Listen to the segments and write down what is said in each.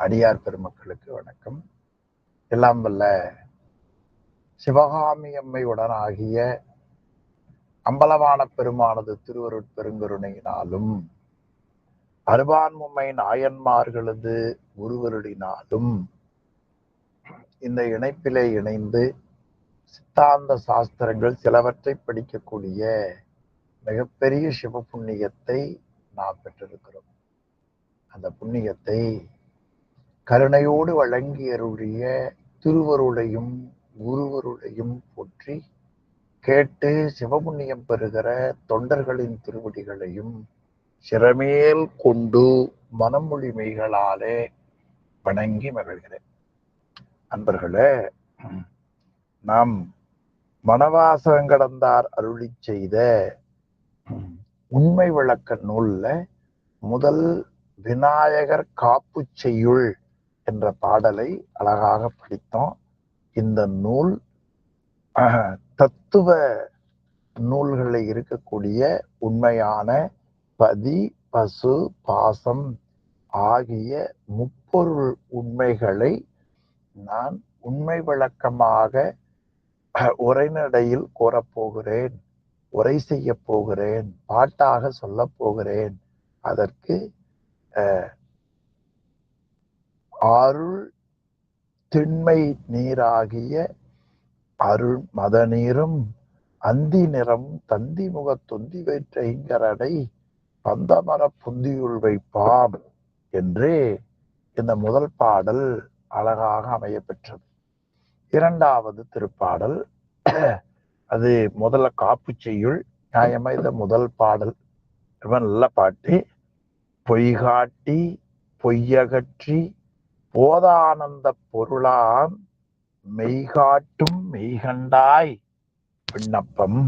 அடியார் பெருமக்களுக்கு வணக்கம். எல்லாம் வல்ல சிவகாமி அம்மையுடன் ஆகிய அம்பலமான பெருமானது திருவருட் பெருங்கருணையினாலும் அருபான்மும்மை நாயன்மார்களது குருவருடினாலும் இந்த இணைப்பிலே இணைந்து சித்தாந்த சாஸ்திரங்கள் சிலவற்றை படிக்கக்கூடிய மிகப்பெரிய சிவ புண்ணியத்தை நாம் பெற்றிருக்கிறோம். அந்த புண்ணியத்தை கருணையோடு வழங்கி அருளிய திருவருளையும் குருவருளையும் போற்றி கேட்டு சிவபுண்ணியம் பெறுகிற தொண்டர்களின் திருவடிகளையும் சிறமேல் கொண்டு மனமொழிமைகளாலே வணங்கி மகிழ்கிறேன். அன்பர்களே நாம் மணவாசகங்கடந்தார் அருளி செய்த உண்மை விளக்க நூல்ல முதல் விநாயகர் காப்பு செய்யுள் என்ற பாடலை அழகாக படித்தோம். இந்த நூல் தத்துவ நூல்களில் இருக்கக்கூடிய உண்மையான பதி பசு பாசம் ஆகிய முப்பொருள் உண்மைகளை நான் உண்மை விளக்கமாக உரைநடையில் கூறப்போகிறேன் உரை செய்ய போகிறேன் பாட்டாக சொல்ல போகிறேன். அதற்கு அருள் திண்மை நீராகிய அருள் மத நீரும் அந்தி நிறம் தந்தி முக தொந்தி வைற்ற இங்கரடை பந்தமர புந்தியுள் வைப்பாம் என்று இந்த முதல் பாடல் அழகாக அமைய பெற்றது இரண்டாவது திருப்பாடல் அது முதல்ல காப்பு செய்யுள் நியாயமா இந்த முதல் பாடல். ரொம்ப நல்ல பாட்டு. பொய்காட்டி பொய்யகற்றி போதானந்த பொருளாம் மெய்காட்டும் மெய்கண்டாய். விண்ணப்பம்.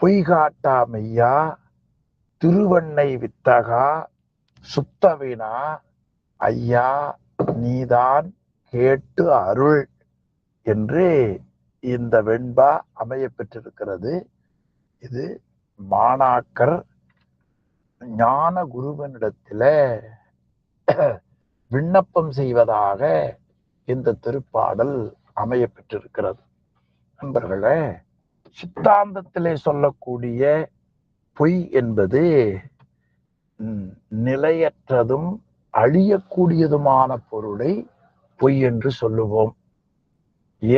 பொய்காட்டா மெய்யா திருவண்ணை வித்தகா சுத்தவினா ஐயா நீதான் கேட்டு அருள் என்று இந்த வெண்பா அமைய பெற்றிருக்கிறது. இது மாணாக்கர் ஞான குருவனிடத்தில் விண்ணப்பம் செய்வதாக இந்த திருப்பாடல் அமைய பெற்றிருக்கிறது நண்பர்களே சித்தாந்தத்திலே சொல்லக்கூடிய பொய் என்பது நிலையற்றதும் அழியக்கூடியதுமான பொருளை பொய் என்று சொல்லுவோம்.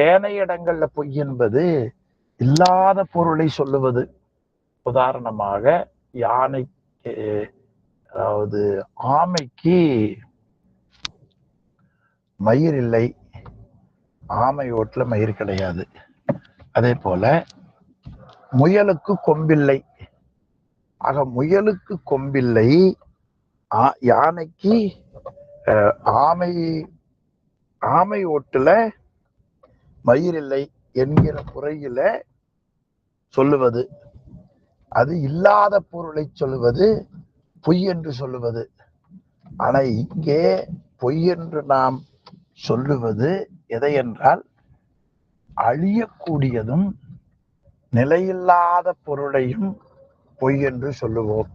ஏனைய இடங்கள்ல பொய் என்பது இல்லாத பொருளை சொல்லுவது. உதாரணமாக யானை அதாவது ஆமைக்கு மயிர் இல்லை ஆமை ஓட்டுல மயிர் கிடையாது. அதே போல முயலுக்கு கொம்பில்லை. ஆக முயலுக்கு கொம்பில்லை யானைக்கு ஆமை ஆமை ஓட்டுல மயிர் இல்லை என்கிற முறையில சொல்லுவது. அது இல்லாத பொருளை சொல்லுவது பொய் என்று சொல்லுவது. ஆனா இங்கே பொய் என்று நாம் சொல்லுவது எதை என்றால் அழியக்கூடியதும் நிலையில்லாத பொருளையும் பொய் என்று சொல்லுவோம்.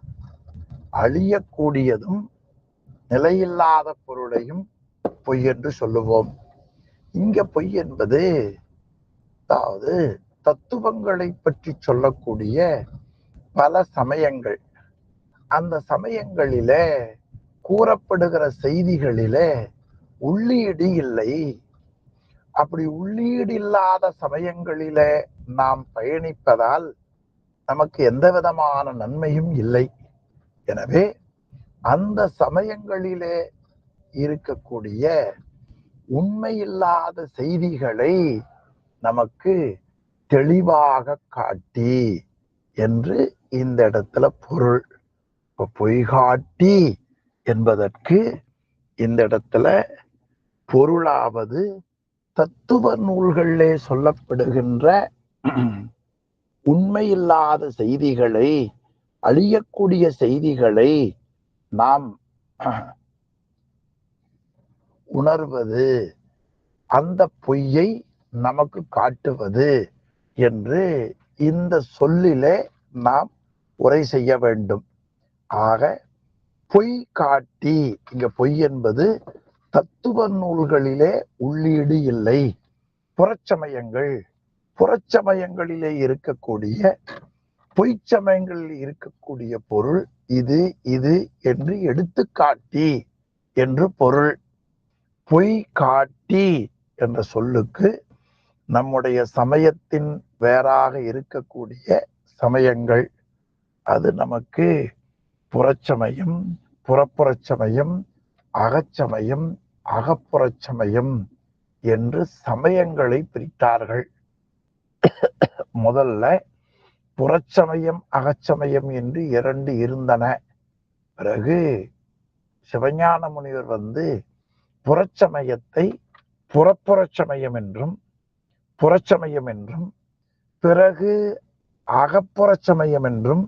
அழியக்கூடியதும் நிலையில்லாத பொருளையும் பொய் என்று சொல்லுவோம். இங்க பொய் என்பது அதாவது தத்துவங்களை பற்றி சொல்லக்கூடிய பல சமயங்கள். அந்த சமயங்களிலே கூறப்படுகிற செய்திகளிலே உள்ளீடு இல்லை. அப்படி உள்ளீடு இல்லாத சமயங்களில நாம் பயணிப்பதால் நமக்கு எந்த விதமான நன்மையும் இல்லை. எனவே அந்த சமயங்களிலே இருக்கக்கூடிய உண்மையில்லாத செய்திகளை நமக்கு தெளிவாக காட்டி என்று இந்த இடத்துல பொருள். இப்போ பொய்காட்டி என்பதற்கு இந்த இடத்துல பொருளாவது தத்துவ நூல்களிலே சொல்லப்படுகின்ற உண்மையில்லாத செய்திகளை அழியக்கூடிய செய்திகளை நாம் உணர்வது அந்த பொய்யை நமக்கு காட்டுவது என்று இந்த சொல்லிலே நாம் உரை செய்ய வேண்டும். ஆக பொய் காட்டி இங்க பொய் என்பது தத்துவ நூல்களிலே உள்ளீடு இல்லை. புறச்சமயங்கள் புறச்சமயங்களிலே இருக்கக்கூடிய பொய்ச்சமயங்களில் இருக்கக்கூடிய பொருள் இது இது என்று எடுத்துக்காட்டி என்று பொருள். பொய் காட்டி என்ற சொல்லுக்கு நம்முடைய சமயத்தின் வேறாக இருக்கக்கூடிய சமயங்கள். அது நமக்கு புறச்சமயம் புறப்புறச்சமயம் அகச்சமயம் அகப்புறச்சமயம் என்று சமயங்களை பிரித்தார்கள். முதல்ல புறச்சமயம் அகச்சமயம் என்று இரண்டு இருந்தன. பிறகு சிவஞான முனிவர் வந்து புறச்சமயத்தை புறப்புறச்சமயம் என்றும் புறச்சமயம் என்றும் பிறகு அகப்புறச்சமயம் என்றும்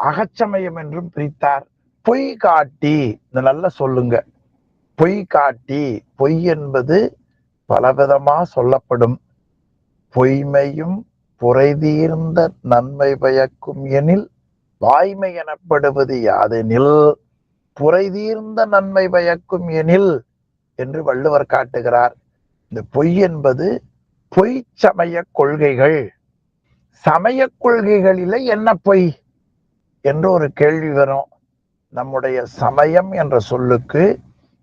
அகச்சமயம் என்றும் பிரித்தார். பொய் காட்டி இந்த நல்லா சொல்லுங்க. பொய் காட்டி பொய் என்பது பலவிதமா சொல்லப்படும். பொய்மையும் புரைதீர்ந்த நன்மை பயக்கும் எனில் வாய்மை எனப்படுவது யாதெனில்? புரைதீர்ந்த நன்மை பயக்கும் எனில்? என்று வள்ளுவர் காட்டுகிறார். இந்த பொய் என்பது பொய் சமய கொள்கைகள். சமய கொள்கைகளில என்ன பொய்? என்று ஒரு கேள்வி வரும். நம்முடைய சமயம் என்ற சொல்லுக்கு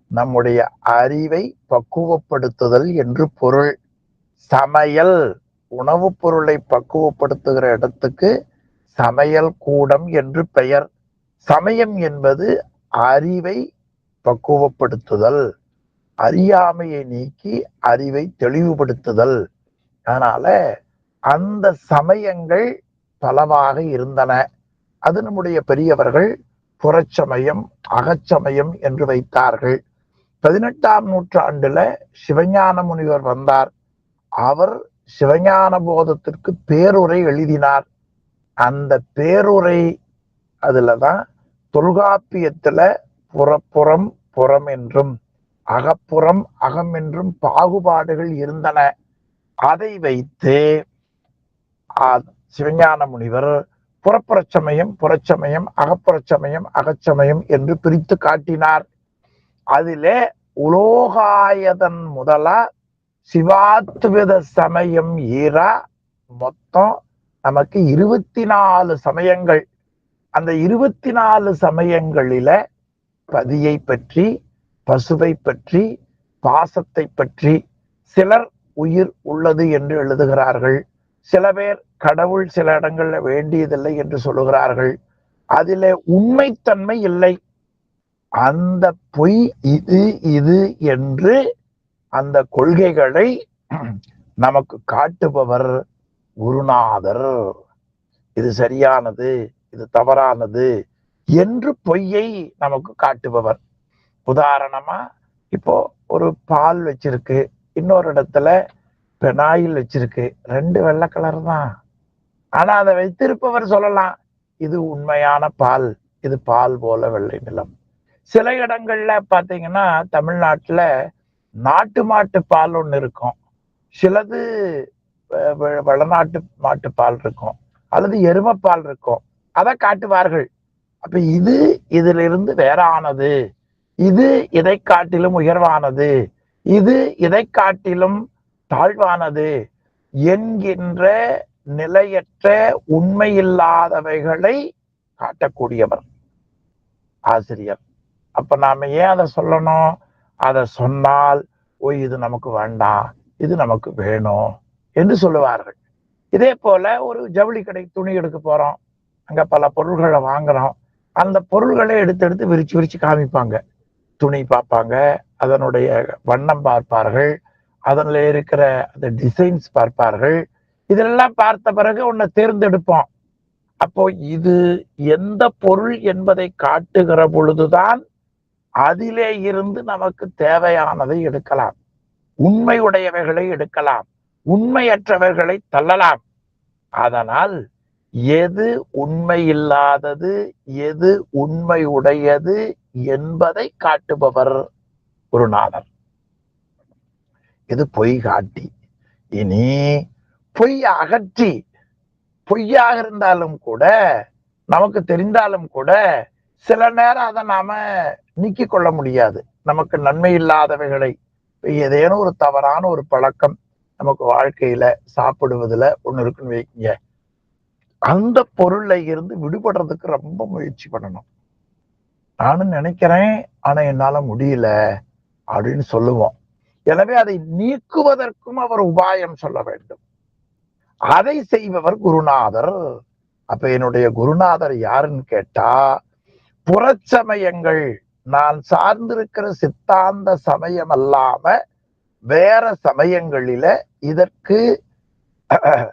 நம்முடைய அறிவை பக்குவப்படுத்துதல் என்று பொருள். சமையல் உணவுப் பொருளை பக்குவப்படுத்துகிற இடத்துக்கு சமையல் கூடம் என்று பெயர். சமயம் என்பது அறிவை பக்குவப்படுத்துதல். அறியாமையை நீக்கி அறிவை தெளிவுபடுத்துதல். அதனால அந்த சமயங்கள் பலவாக இருந்தன. அது நம்முடைய பெரியவர்கள் புறச்சமயம் அகச்சமயம் என்று வைத்தார்கள். பதினெட்டாம் நூற்றாண்டுல சிவஞான முனிவர் வந்தார். அவர் சிவஞான போதத்திற்கு பேருரை எழுதினார். அந்த பேருரை அதுலதான் தொல்காப்பியத்துல புறப்புறம் புறம் என்றும் அகப்புறம் அகம் என்றும் பாகுபாடுகள் இருந்தன. அதை வைத்து சிவஞான முனிவர் புறப்புறச்சமயம் புறச்சமயம் அகப்புறச்சமயம் அகச்சமயம் என்று பிரித்து காட்டினார். அதிலே உலோகாயதன் முதலா சிவாத்வித சமயம் ஈரா மொத்தம் நமக்கு இருபத்தி நாலு சமயங்கள். அந்த இருபத்தி நாலு சமயங்களில பதியை பற்றி பசுவை பற்றி பாசத்தை பற்றி சிலர் உயிர் உள்ளது என்று எழுதுகிறார்கள். சில பேர் கடவுள் சில இடங்கள்ல வேண்டியதில்லை என்று சொல்லுகிறார்கள். அதில உண்மைத்தன்மை இல்லை. அந்த பொய் இது இது என்று அந்த கொள்கைகளை நமக்கு காட்டுபவர் குருநாதர். இது சரியானது இது தவறானது என்று பொய்யை நமக்கு காட்டுபவர். உதாரணமா இப்போ ஒரு பால் வச்சிருக்கு. இன்னொரு இடத்துல பெனாயில் வச்சிருக்கு. ரெண்டு வெள்ளை கலர் தான். ஆனா அதை வைத்திருப்பவர் சொல்லலாம் இது உண்மையான பால் இது பால் போல வெள்ளை நிலம். சில இடங்கள்ல பாத்தீங்கன்னா தமிழ்நாட்டுல நாட்டு மாட்டு பால் ஒண்ணு இருக்கும். சிலது வளநாட்டு மாட்டு பால் இருக்கும். அல்லது எருமப்பால் இருக்கும். அதை காட்டுவார்கள். அப்ப இது இதிலிருந்து வேறானது. இது இதை காட்டிலும் உயர்வானது. இது இதை காட்டிலும் தாழ்வானது என்கின்ற நிலையற்ற உண்மையில்லாதவைகளை காட்டக்கூடியவர். ஆசிரியர். அப்ப நாம ஏன் அதை சொல்லணும்? அதை சொன்னால் ஓய் இது நமக்கு வேண்டாம். இது நமக்கு வேணும். என்று சொல்லுவார்கள். இதே போல ஒரு ஜவுளி கடை துணி எடுக்க போறோம். அங்க பல பொருள்களை வாங்குறோம். அந்த பொருள்களை எடுத்து எடுத்து விரிச்சு விரிச்சு காமிப்பாங்க. துணி பார்ப்பாங்க. அதனுடைய வண்ணம் பார்ப்பார்கள். அதில் இருக்கிற அந்த டிசைன்ஸ் பார்ப்பார்கள். இதெல்லாம் பார்த்த பிறகு உன்னை தேர்ந்தெடுப்போம். அப்போ இது எந்த பொருள் என்பதை காட்டுகிற பொழுதுதான் அதிலே இருந்து நமக்கு தேவையானதை எடுக்கலாம். உண்மையுடையவைகளை எடுக்கலாம். உண்மையற்றவர்களை தள்ளலாம். அதனால் எது உண்மை இல்லாதது எது உண்மை உடையது என்பதை காட்டுபவர் குருநாதர். இது பொய் காட்டி. இனி பொய் அகற்றி பொய்யாக இருந்தாலும் கூட நமக்கு தெரிந்தாலும் கூட சில நேரம் அதை நாம நீக்கி கொள்ள முடியாது. நமக்கு நன்மை இல்லாதவைகளை ஏதேனும் ஒரு தவறான ஒரு பழக்கம் நமக்கு வாழ்க்கையில சாப்பிடுவதுல ஒண்ணு இருக்குன்னு வைக்கீங்க அந்த பொருள்ல இருந்து விடுபடுறதுக்கு ரொம்ப முயற்சி பண்ணணும். நானும் நினைக்கிறேன் ஆனா என்னால முடியல அப்படின்னு சொல்லுவோம். எனவே அதை நீக்குவதற்கும் அவர் உபாயம் சொல்ல வேண்டும். அதை செய்பவர் குருநாதர். அப்ப என்னுடைய குருநாதர் யாருன்னு கேட்டா புறச்சமயங்கள் நான் சார்ந்திருக்கிற சித்தாந்த சமயம் அல்லாம வேற சமயங்களில இதற்கு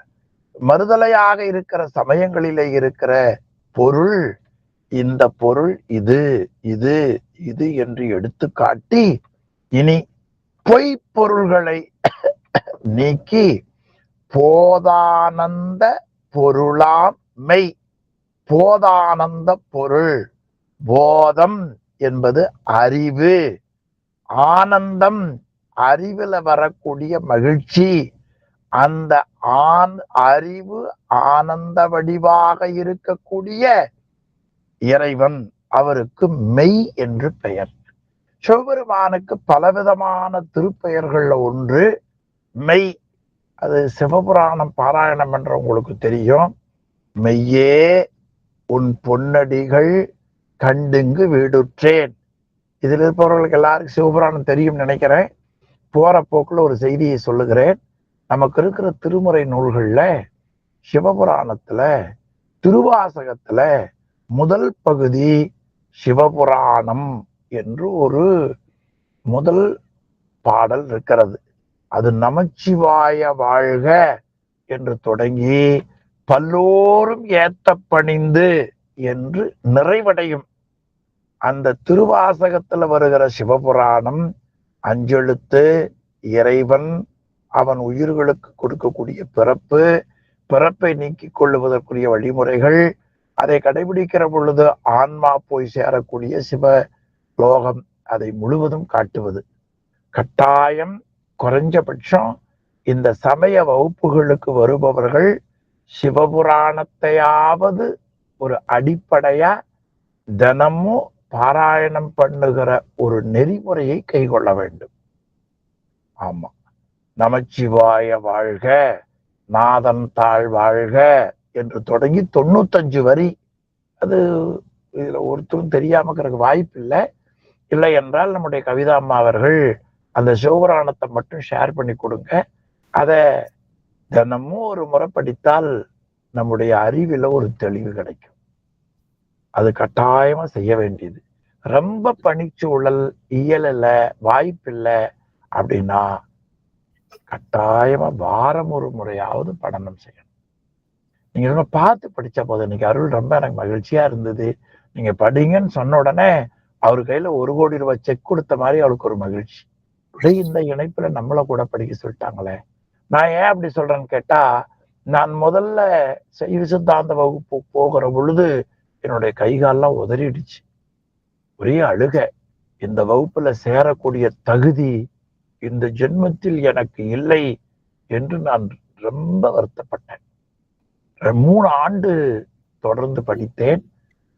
மறுதலையாக இருக்கிற சமயங்களிலே இருக்கிற பொருள் இந்த பொருள் இது இது இது என்று எடுத்துக்காட்டி இனி பொய் பொருள்களை நீக்கி போதானந்த பொருளாம் மெய். போதானந்த பொருள் போதம் என்பது அறிவு. ஆனந்தம் அறிவில் வரக்கூடிய மகிழ்ச்சி. அந்த ஆன் அறிவு ஆனந்த வடிவாக இருக்கக்கூடிய இறைவன் அவருக்கு மெய் என்று பெயர். சிவபெருமானுக்கு பலவிதமான திருப்பெயர்கள்ல ஒன்று மெய். அது சிவபுராணம் பாராயணம் என்ற உங்களுக்கு தெரியும். மெய்யே உன் பொன்னடிகள் கண்டுங்கு வீடுற்றேன். இதில் இருப்பவர்களுக்கு எல்லாருக்கும் சிவபுராணம் தெரியும் நினைக்கிறேன். போற போக்கில் ஒரு செய்தியை சொல்லுகிறேன். நமக்கு இருக்கிற திருமுறை நூல்கள்ல சிவபுராணத்துல திருவாசகத்துல முதல் பகுதி சிவபுராணம். என்று ஒரு முதல் பாடல் இருக்கிறது. அது நமச்சிவாய வாழ்க என்று தொடங்கி பல்லோரும் ஏத்த பணிந்து என்று நிறைவடையும். அந்த திருவாசகத்துல வருகிற சிவபுராணம் அஞ்செழுத்து இறைவன் அவன் உயிர்களுக்கு கொடுக்கக்கூடிய பிறப்பு பிறப்பை நீக்கிக் கொள்ளுவதற்குரிய வழிமுறைகள் அதை கடைபிடிக்கிற பொழுது ஆன்மா போய் சேரக்கூடிய சிவ லோகம் அதை முழுவதும் காட்டுவது. கட்டாயம் குறைஞ்சபட்சம் இந்த சமய வகுப்புகளுக்கு வருபவர்கள் சிவபுராணத்தையாவது ஒரு அடிப்படையா தினமும் பாராயணம் பண்ணுகிற ஒரு நெறிமுறையை கைகொள்ள வேண்டும். ஆமா. நமச்சிவாய வாழ்க நாதன் தாழ் வாழ்க என்று தொடங்கி தொண்ணூத்தஞ்சு வரி. அது இதுல ஒருத்தரும் தெரியாம இருக்கிற வாய்ப்பு இல்லை இல்லை என்றால் நம்முடைய கவிதா அம்மா அவர்கள் அந்த சிவபுராணத்தை மட்டும் ஷேர் பண்ணி கொடுங்க. அதை தினமும் ஒரு முறை படித்தால் நம்முடைய அறிவில் ஒரு தெளிவு கிடைக்கும். அது கட்டாயமா செய்ய வேண்டியது. ரொம்ப பணிச்சூழல் இயலல வாய்ப்பில்லை அப்படின்னா கட்டாயமா வாரம் ஒரு முறையாவது படனம் செய்யணும். நீங்க ரொம்ப பார்த்து படிச்ச போது இன்னைக்கு அருள் ரொம்ப எனக்கு மகிழ்ச்சியா இருந்தது. நீங்க படிங்கன்னு சொன்ன உடனே அவர் கையில ஒரு கோடி ரூபாய் செக் கொடுத்த மாதிரி அவளுக்கு ஒரு மகிழ்ச்சி. அப்படியே இந்த இணைப்புல நம்மள கூட படிக்க சொல்லிட்டாங்களே. நான் ஏன் அப்படி சொல்றேன்னு கேட்டா நான் முதல்ல சைவ சித்தாந்த வகுப்பு போகிற பொழுது என்னுடைய கைகாலெல்லாம் உதறிடுச்சு. ஒரே அழுக. இந்த வகுப்புல சேரக்கூடிய தகுதி இந்த ஜென்மத்தில் எனக்கு இல்லை என்று நான் ரொம்ப வருத்தப்பட்டேன். மூணு ஆண்டு தொடர்ந்து படித்தேன்.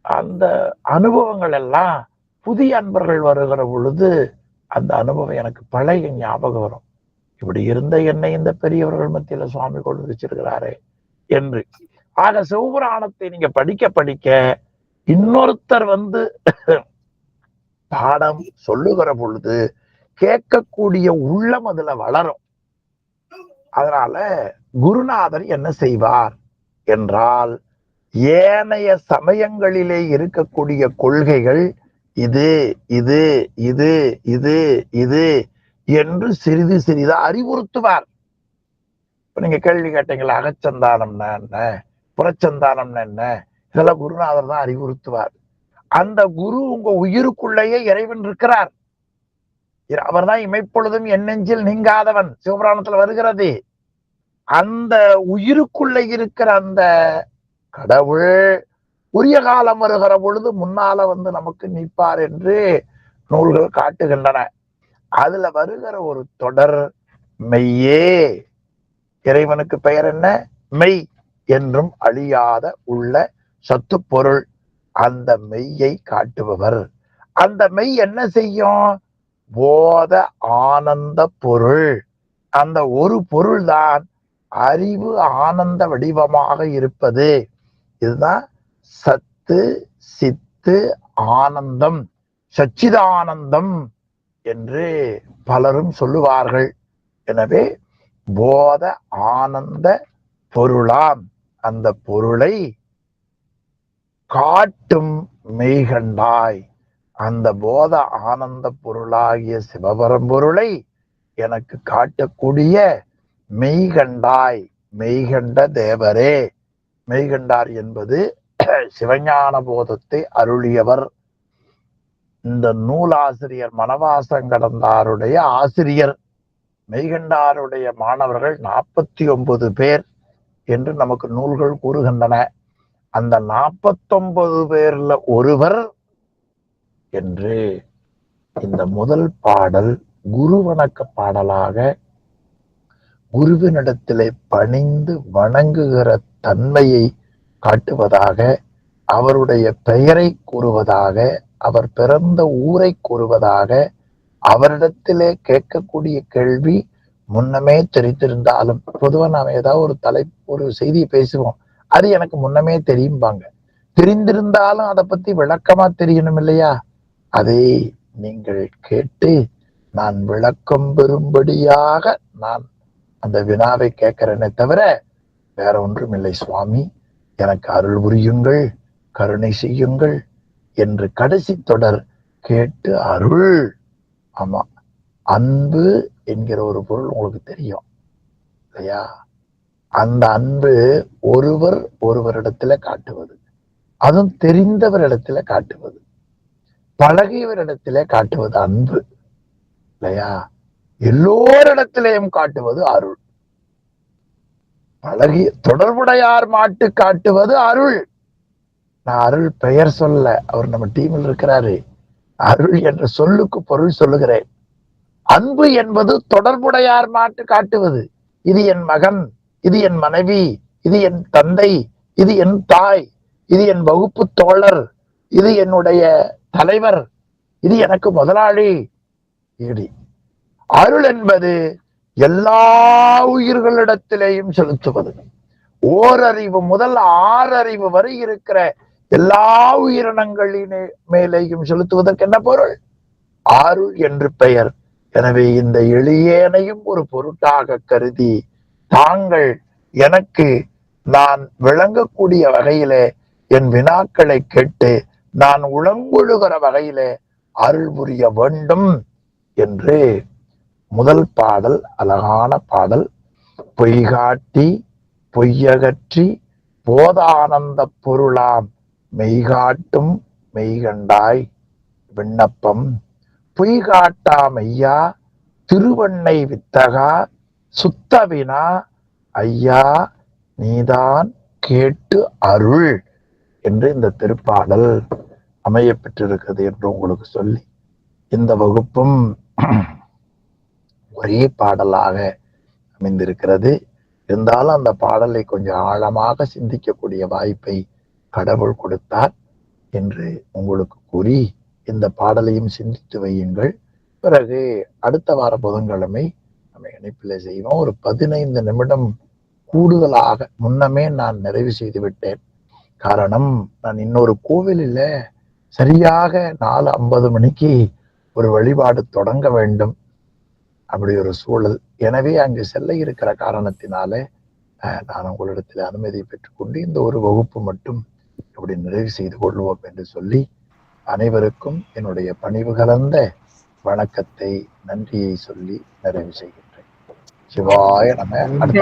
அந்த அனுபவங்கள் எல்லாம் புதிய அன்பர்கள் வருகிற பொழுது அந்த அனுபவம் எனக்கு பழைய ஞாபகம் வரும். இப்படி இருந்த என்னை இந்த பெரியவர்கள் மத்தியில சுவாமி கொண்டு வச்சிருக்கிறாரே என்று. ஆக சிவபுராணத்தை நீங்க படிக்க படிக்க இன்னொருத்தர் வந்து பாடம் சொல்லுகிற பொழுது கேட்கக்கூடிய உள்ளம் அதுல வளரும். அதனால குருநாதர் என்ன செய்வார் என்றால் ஏனைய சமயங்களிலே இருக்கக்கூடிய கொள்கைகள் இது இது இது இது இது என்று சிறிது சிறிதா அறிவுறுத்துவார். இப்ப நீங்க கேள்வி கேட்டீங்களா அகச்சந்தானம்னா என்ன? புறச்சந்தானம்னா என்ன? இதெல்லாம் குருநாதர் தான் அறிவுறுத்துவார். அந்த குரு உங்க உயிருக்குள்ளேயே இறைவன் இருக்கிறார். அவர் தான் இமைப்பொழுதும் என் நெஞ்சில் நீங்காதவன். சிவபுராணத்துல வருகிறது. அந்த உயிருக்குள்ள இருக்கிற அந்த கடவுள் உரிய காலம் வருகிற பொழுது முன்னால வந்து நமக்கு நிற்பார் என்று நூல்கள் காட்டுகின்றன. அதுல வருகிற ஒரு தொடர் மெய்யே. இறைவனுக்கு பெயர் என்ன? மெய் என்றும் அழியாத உள்ள சத்து பொருள் அந்த மெய்யை காட்டுபவர். அந்த மெய் என்ன செய்யும்? போத ஆனந்த பொருள். அந்த ஒரு பொருள்தான் அறிவு ஆனந்த வடிவமாக இருப்பது. இதுதான் சத்து சித்து ஆனந்தம் சச்சிதானந்தம் என்று பலரும் சொல்லுவார்கள். எனவே போத ஆனந்த பொருளாம். அந்த பொருளை காட்டும் மெய்கண்டாய். அந்த போத ஆனந்த பொருளாகிய சிவபரம்பொருளை எனக்கு காட்டக்கூடிய மெய்கண்டாய். மெய்கண்ட தேவரே. மெய்கண்டார் என்பது சிவஞான போதத்தை அருளியவர். இந்த நூலாசிரியர் மனவாசம் கடந்தாருடைய ஆசிரியர் மெய்கண்டாருடைய மாணவர்கள் நாற்பத்தி ஒன்பது பேர் என்று நமக்கு நூல்கள் கூறுகின்றன. அந்த நாற்பத்தொன்பது பேர்ல ஒருவர் என்று இந்த முதல் பாடல் குரு வணக்க பாடலாக குருவினிடத்திலே பணிந்து வணங்குகிற தன்மையை காட்டுவதாக அவருடைய பெயரை கூறுவதாக அவர் பிறந்த ஊரை கூறுவதாக அவரிடத்திலே கேட்கக்கூடிய கேள்வி முன்னமே தெரிந்திருந்தாலும் பொதுவா நாம ஏதாவது ஒரு தலை ஒரு செய்தியை பேசுவோம் அது எனக்கு முன்னமே தெரியும்பாங்க. தெரிந்திருந்தாலும் அதை பத்தி விளக்கமா தெரியணும் இல்லையா? அதை நீங்கள் கேட்டு நான் விளக்கம் பெறும்படியாக நான் அந்த வினாவை கேட்கிறேனே தவிர வேற ஒன்றும் இல்லை சுவாமி. எனக்கு அருள் புரியுங்கள் கருணை செய்யுங்கள் என்று கடைசி தொடர் கேட்டு அருள். ஆமா அன்பு என்கிற ஒரு பொருள் உங்களுக்கு தெரியும் இல்லையா? அந்த அன்பு ஒருவர் ஒருவரிடத்துல காட்டுவது அதுவும் தெரிந்தவரிடத்துல காட்டுவது பழகியவரிடத்திலே காட்டுவது அன்பு இல்லையா? எல்லோரிடத்திலேயும் காட்டுவது அருள். பழகிய தொடர்புடையார் மாட்டு காட்டுவது அருள். நான் அருள் பெயர் சொல்ல அவர் நம்ம டீமில் இருக்கிறாரு. அருள் என்ற சொல்லுக்கு பொருள் சொல்லுகிறேன். அன்பு என்பது தொடர்புடையார் மாட்டு காட்டுவது. இது என் மகன் இது என் மனைவி இது என் தந்தை இது என் தாய் இது என் வகுப்பு தோழர் இது என்னுடைய தலைவர் இது எனக்கு முதலாளி. அருள் என்பது எல்லா உயிர்களிடத்திலேயும் செலுத்துவது. ஓரறிவு முதல் ஆறறிவு வரை இருக்கிற எல்லா உயிரினங்களின் மேலேயும் செலுத்துவதற்கு என்ன பொருள்? ஆறு என்று பெயர். எனவே இந்த எளியேனையும் ஒரு பொருட்டாக கருதி தாங்கள் எனக்கு நான் விளங்கக்கூடிய வகையிலே என் வினாக்களை கேட்டு நான் உளங்கொழுகிற வகையிலே அருள் புரிய வேண்டும் என்று முதல் பாடல் அழகான பாடல். பொய்காட்டி பொய்யகற்றி போதானந்த பொருளாம். மெய்காட்டும் மெய்கண்டாய். விண்ணப்பம் பொய்காட்டாம் ஐயா திருவண்ணை வித்தகா சுத்தவினா ஐயா நீதான் கேட்டு அருள் என்று இந்த திருப்பாடல் அமைய பெற்றிருக்கிறது என்று உங்களுக்கு சொல்லி இந்த வகுப்பும் ஒரே பாடலாக அமைந்திருக்கிறது. இருந்தாலும் அந்த பாடலை கொஞ்சம் ஆழமாக சிந்திக்கக்கூடிய வாய்ப்பை கடவுள் கொடுத்தார் என்று உங்களுக்கு கூறி இந்த பாடலையும் சிந்தித்து வையுங்கள். பிறகு அடுத்த வார புதன்கிழமை நம்ம இணைப்பில் செய்வோம். ஒரு பதினைந்து நிமிடம் கூடுதலாக முன்னமே நான் நிறைவு செய்து விட்டேன் காரணம் நான் இன்னொரு கோவிலில் சரியாக நாலு ஐம்பது மணிக்கு ஒரு வழிபாடு தொடங்க வேண்டும். அப்படி ஒரு சூழல். எனவே அங்கு செல்ல இருக்கிற காரணத்தினாலே நான் உங்களிடத்தில் அனுமதி பெற்றுக்கொண்டு இந்த ஒரு வகுப்பு மட்டும் இப்படி நிறைவு செய்து கொள்வோம் என்று சொல்லி அனைவருக்கும் என்னுடைய பணிவு கலந்த வணக்கத்தை நன்றியை சொல்லி நிறைவு செய்கின்றேன். சிவாய நம்ம